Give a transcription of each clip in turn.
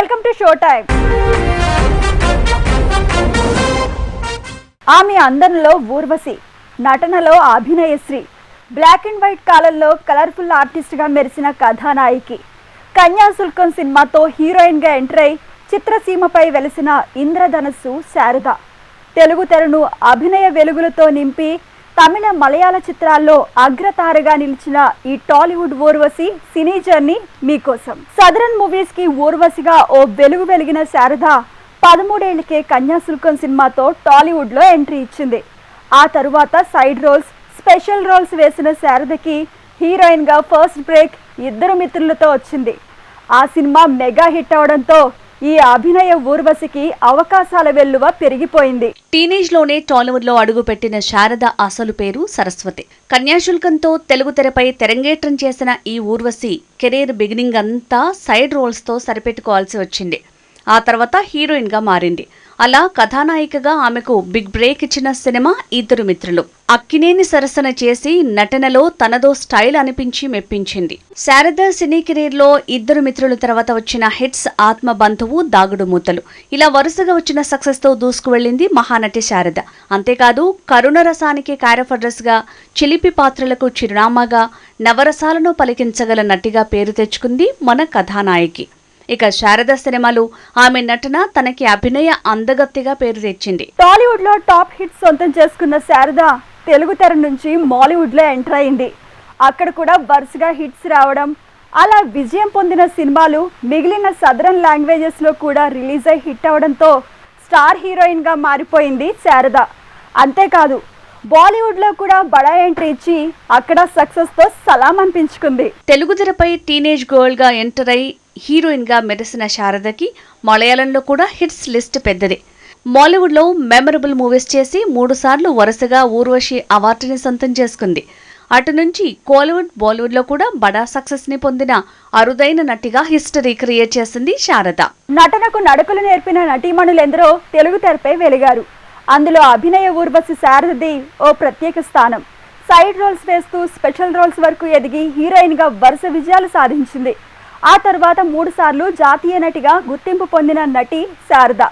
Welcome to show time ఆమె అందంలో ఊర్వశి నటనలో అభినయశ్రీ బ్లాక్ అండ్ వైట్ కాలంలో కలర్ఫుల్ ఆర్టిస్ట్గా మెరిసిన కథానాయికి కన్యాశుల్కం సినిమాతో హీరోయిన్గా ఎంటర్ అయి చిత్రసీమపై వెలిసిన ఇంద్రధనస్సు శారద. తెలుగు తెరను అభినయ వెలుగులతో నింపి తమిళ మలయాళ చిత్రాల్లో అగ్రతారగా నిలిచిన ఈ టాలీవుడ్ ఊర్వశి సినీ జర్నీ మీకోసం. సదరన్ మూవీస్కి ఊర్వశిగా ఓ వెలుగు వెలిగిన శారద పదమూడేళ్ళకే కన్యాశుల్కం సినిమాతో టాలీవుడ్లో ఎంట్రీ ఇచ్చింది. ఆ తరువాత సైడ్ రోల్స్ స్పెషల్ రోల్స్ వేసిన శారదకి హీరోయిన్గా ఫస్ట్ బ్రేక్ ఇద్దరు మిత్రులతో వచ్చింది. ఆ సినిమా మెగా హిట్ అవడంతో ఈ అభినయ ఊర్వశికి అవకాశాల వెల్లువ పెరిగిపోయింది. టీనేజ్లోనే టాలీవుడ్లో అడుగుపెట్టిన శారద అసలు పేరు సరస్వతి. కన్యాశుల్కంతో తెలుగు తెరపై తెరంగేట్రం చేసిన ఈ ఊర్వశి కెరీర్ బిగినింగ్ అంతా సైడ్ రోల్స్తో సరిపెట్టుకోవాల్సి వచ్చింది. ఆ తర్వాత హీరోయిన్గా మారింది. అలా కథానాయికగా ఆమెకు బిగ్ బ్రేక్ ఇచ్చిన సినిమా ఇద్దరు మిత్రులు. అక్కినేని సరసన చేసి నటనలో తనదో స్టైల్ అనిపించి మెప్పించింది. శారద సినీ కెరీర్లో ఇద్దరు మిత్రుల తర్వాత వచ్చిన హిట్స్ ఆత్మ బంధువు దాగుడు మూతలు. ఇలా వరుసగా వచ్చిన సక్సెస్తో దూసుకువెళ్ళింది మహానటి శారద. అంతేకాదు కరుణ రసానికి క్యారఫర్రస్గా చిలిపి పాత్రలకు చిరునామాగా నవరసాలను పలికించగల నటిగా పేరు తెచ్చుకుంది మన కథానాయకి. ఇక శారద సినిమాలు ఆమె నటన తనకి అభినయ అందగత్తిగా పేరు తెచ్చింది. టాలీవుడ్లో టాప్ హిట్స్ సొంతం చేసుకున్న శారద తెలుగు తెర నుంచి మాలీవుడ్లో ఎంటర్ అయింది. అక్కడ కూడా వరుసగా హిట్స్ రావడం అలా విజయం పొందిన సినిమాలు మిగిలిన సదరన్ లాంగ్వేజెస్లో కూడా రిలీజ్ అయి హిట్ అవడంతో స్టార్ హీరోయిన్గా మారిపోయింది శారద. అంతేకాదు బాలీవుడ్లో కూడా బడా ఎంట్రీ ఇచ్చి అక్కడ సక్సెస్తో సలాం అనిపించుకుంది. తెలుగు తెరపై టీనేజ్ గర్ల్గా ఎంటర్ అయి హీరోయిన్గా మెరిసిన శారదకి మలయాళంలో కూడా హిట్స్ లిస్ట్ పెద్దదే. మాలీవుడ్లో మెమరబుల్ మూవీస్ చేసి మూడుసార్లు వరుసగా ఊర్వశి అవార్డుని సొంతం చేసుకుంది. అటు నుంచి కోలీవుడ్ బాలీవుడ్లో కూడా బడా సక్సెస్ని పొందిన అరుదైన నటిగా హిస్టరీ క్రియేట్ చేసింది శారద. నటనకు నడకలు నేర్పిన నటీమణులెందరో తెలుగు తెరపై వెలిగారు. అందులో అభినయ ఊర్వశి శారదది ఓ ప్రత్యేక స్థానం. సైడ్ రోల్స్ వేస్తూ స్పెషల్ రోల్స్ వరకు ఎదిగి హీరోయిన్గా వరుస విజయాలు సాధించింది. ఆ తర్వాత మూడుసార్లు జాతీయ నటిగా గుర్తింపు పొందిన నటి శారద.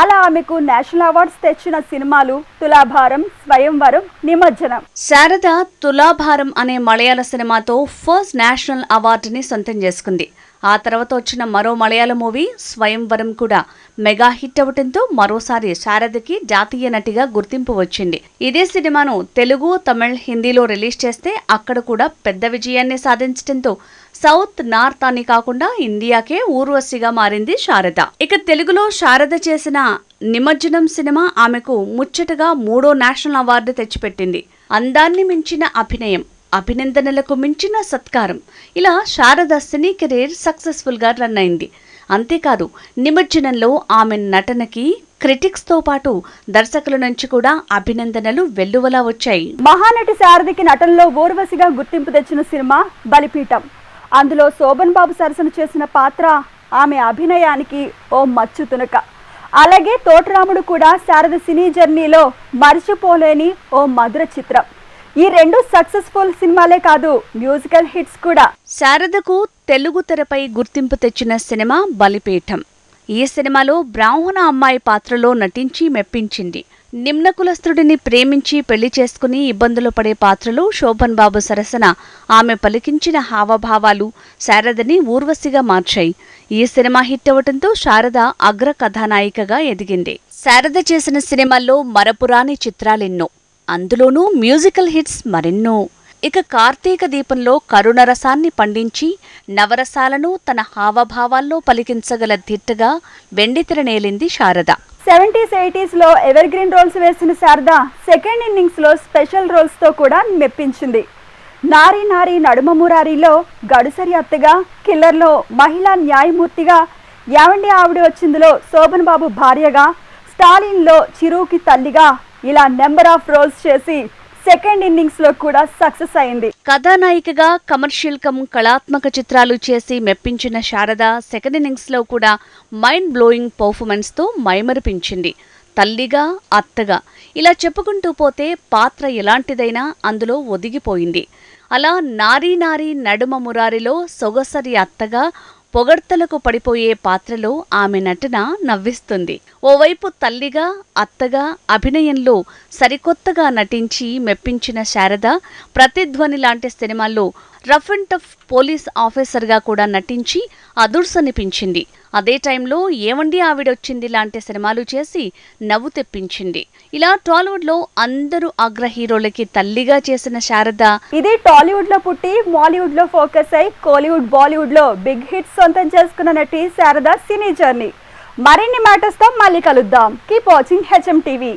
అలా ఆమెకు నేషనల్ అవార్డ్స్ తెచ్చిన సినిమాలు తులాభారం స్వయంవరం నిమజ్జనం. శారద తులాభారం అనే మలయాళ సినిమాతో ఫస్ట్ నేషనల్ అవార్డుని సొంతం చేసుకుంది. ఆ తర్వాత వచ్చిన మరో మలయాళ మూవీ స్వయంవరం కూడా మెగా హిట్ అవటంతో మరోసారి శారదకి జాతీయ నటిగా గుర్తింపు వచ్చింది. ఇదే సినిమాను తెలుగు తమిళ్ హిందీలో రిలీజ్ చేస్తే అక్కడ కూడా పెద్ద విజయాన్ని సాధించడంతో సౌత్ నార్త్ అని కాకుండా ఇండియాకే ఊర్వశిగా మారింది శారద. ఇక తెలుగులో శారద చేసిన నిమజ్జనం సినిమా ఆమెకు ముచ్చటగా మూడో నేషనల్ అవార్డు తెచ్చిపెట్టింది. అందాన్ని మించిన అభినయం. అభినందనలకు మించిన సత్కారం. ఇలా శారద సినీ కెరీర్ సక్సెస్ఫుల్గా రన్ అయింది. అంతేకాదు నిమజ్జనంలో ఆమె నటనకి క్రిటిక్స్తో పాటు దర్శకుల నుంచి కూడా అభినందనలు వెల్లువలా వచ్చాయి. మహానటి శారదికి నటనలో ఓర్వశిగా గుర్తింపు తెచ్చిన సినిమా బలిపీఠం. అందులో శోభన్ బాబు సరసన చేసిన పాత్ర ఆమె అభినయానికి ఓ మచ్చు తునక. అలాగే తోటరాముడు కూడా శారద సినీ జర్నీలో మరిచిపోలేని ఓ మధుర చిత్రం. ఈ రెండు సక్సెస్ఫుల్ సినిమాలే కాదు మ్యూజికల్ హిట్స్ కూడా. శారదకు తెలుగు తెరపై గుర్తింపు తెచ్చిన సినిమా బలిపీఠం. ఈ సినిమాలో బ్రాహ్మణ అమ్మాయి పాత్రలో నటించి మెప్పించింది. నిమ్న కులస్తుడిని ప్రేమించి పెళ్ళి చేసుకుని ఇబ్బందులు పడే పాత్రలో శోభన్ బాబు సరసన. ఆమె పలికించిన హావభావాలు శారదని ఊర్వశిగా మార్చాయి. ఈ సినిమా హిట్ అవటంతో శారద అగ్ర కథానాయికగా ఎదిగింది. శారద చేసిన సినిమాల్లో మరపురాని చిత్రాలెన్నో. అందులోనూ మ్యూజికల్ హిట్స్ మరెన్నో. ఇక కార్తీక దీపంలో కరుణరసాన్ని పండించి నవరసాలను తన హావభావాల్లో పలికించగల దిట్టగా వెండితెర నేలింది శారద. సెవెంటీస్ ఎయిటీస్లో ఎవర్ గ్రీన్ రోల్స్ వేసిన శారద సెకండ్ ఇన్నింగ్స్లో స్పెషల్ రోల్స్తో కూడా మెప్పించింది. నారీ నారీ నడుమ మురారిలో గడుసరి అత్తగా కిల్లర్లో మహిళా న్యాయమూర్తిగా యావండి ఆవిడ వచ్చిందిలో శోభన్ బాబు భార్యగా స్టాలిన్లో చిరుకి తల్లిగా ఇలా నెంబర్ ఆఫ్ రోల్స్ చేసి సెకండ్ ఇన్నింగ్స్లో కూడా సక్సెస్ అయింది. కథానాయికగా కమర్షియల్ కమ్ కళాత్మక చిత్రాలు చేసి మెప్పించిన శారద సెకండ్ ఇన్నింగ్స్లో కూడా మైండ్ బ్లోయింగ్ పర్ఫార్మెన్స్తో మైమరిపించింది. తల్లిగా అత్తగా ఇలా చెప్పుకుంటూ పోతే పాత్ర ఎలాంటిదైనా అందులో ఒదిగిపోయింది. అలా నారీ నారీ నడుమ మురారిలో సొగసరి అత్తగా పొగడ్తలకు పడిపోయే పాత్రలో ఆమె నటన నవ్విస్తుంది. ఓవైపు తల్లిగా అత్తగా అభినయంలో సరికొత్తగా నటించి మెప్పించిన శారద ప్రతిధ్వని లాంటి సినిమాల్లో రఫ్ అండ్ టఫ్ పోలీస్ ఆఫీసర్గా కూడా నటించి అదుర్సనిపించింది అదే టైంలో ఏమండి ఆవిడొచ్చింది లాంటి సినిమాలు చేసి నవ్వు తెప్పించింది. ఇలా టాలీవుడ్లో అందరూ అగ్ర హీరోలకి తల్లిగా చేసిన శారద. ఇది టాలీవుడ్లో పుట్టి మాలీవుడ్లో ఫోకస్ అయి కోలీవుడ్ బాలీవుడ్లో బిగ్ హిట్స్ సొంతం చేసుకున్న నటి శారద సినీ జర్నీ. మరిన్ని మ్యాటర్స్తో మళ్ళీ కలుద్దాం. Keep watching HM TV.